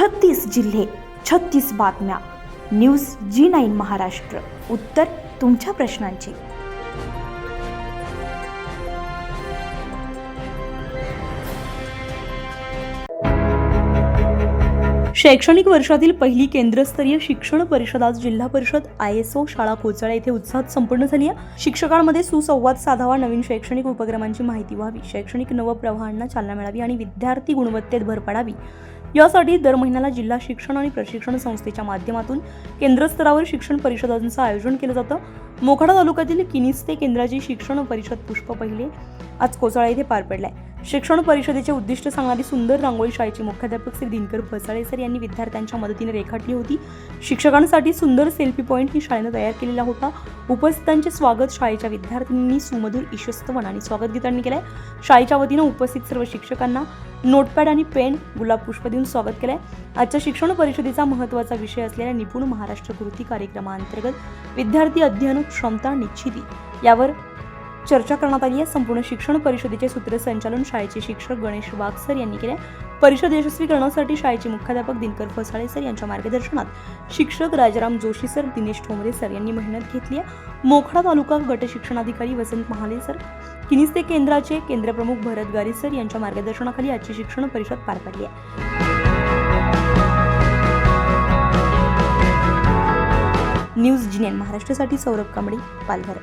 छत्तीस जिल्हे छत्तीस बातम्या. News G nine Maharashtra. उत्तर तुमच्या प्रश्नांची. शैक्षणिक वर्षातील पहिली केंद्रस्तरीय शिक्षण परिषद आज जिल्हा परिषद आय एस ओ शाळा कोचाळा येथे उत्साहात संपन्न झाली आहे. शिक्षकांमध्ये सुसंवाद साधावा नवीन शैक्षणिक उपक्रमांची माहिती व्हावी शैक्षणिक नवप्रवाहांना चालना मिळावी आणि विद्यार्थी गुणवत्तेत भर पडावी. यासाठी दर महिन्याला जिल्हा शिक्षण आणि प्रशिक्षण संस्थेच्या माध्यमातून केंद्रस्तरावर शिक्षण परिषदांचं आयोजन केलं जातं. मोखाडा तालुक्यातील किनिस्ते केंद्राची शिक्षण परिषद पुष्प पहिले आज कोसळा येथे पार पडलाय. शिक्षण परिषदेचे उद्दिष्ट सांगणारी सुंदर रांगोळी शाळेचे मुख्याध्यापक श्री दिनकर फसाळे सर यांनी विद्यार्थ्यांच्या मदतीने रेखाटली होती. शिक्षकांसाठी सुंदर सेल्फी पॉईंट ही शाळेनं तयार केलेला होता. उपस्थितांचे स्वागत शाळेच्या विद्यार्थ्यांनी सुमधुर ईशस्तवन आणि स्वागत गीतांनी केलंय. शाळेच्या वतीनं उपस्थित सर्व शिक्षकांना नोटपॅड आणि पेन गुलाब पुष्प देऊन स्वागत केलंय. आजच्या शिक्षण परिषदेचा महत्त्वाचा विषय असलेल्या निपुण महाराष्ट्र कृती कार्यक्रमाअंतर्गत विद्यार्थी अध्ययन क्षमता निश्चिती यावर चर्चा करण्यात आली आहे. संपूर्ण शिक्षण परिषदेचे सूत्रसंचालन शाळेचे शिक्षक गणेश वाघसर यांनी केले परिषद यशस्वी करण्यासाठी शाळेचे मुख्याध्यापक दिनकर फसाळे सर यांच्या मार्गदर्शनात शिक्षक राजाराम जोशी सर दिनेश ठोंबरे सर यांनी मेहनत घेतली आहे. मोखडा तालुका गट शिक्षणाधिकारी वसंत महाले सर किनिस्ते केंद्राचे केंद्रप्रमुख भरत गारीसर यांच्या मार्गदर्शनाखाली आजची शिक्षण परिषद पार पडली आहे. न्यूज जिनेन महाराष्ट्रासाठी सौरभ कांबळे पालघर.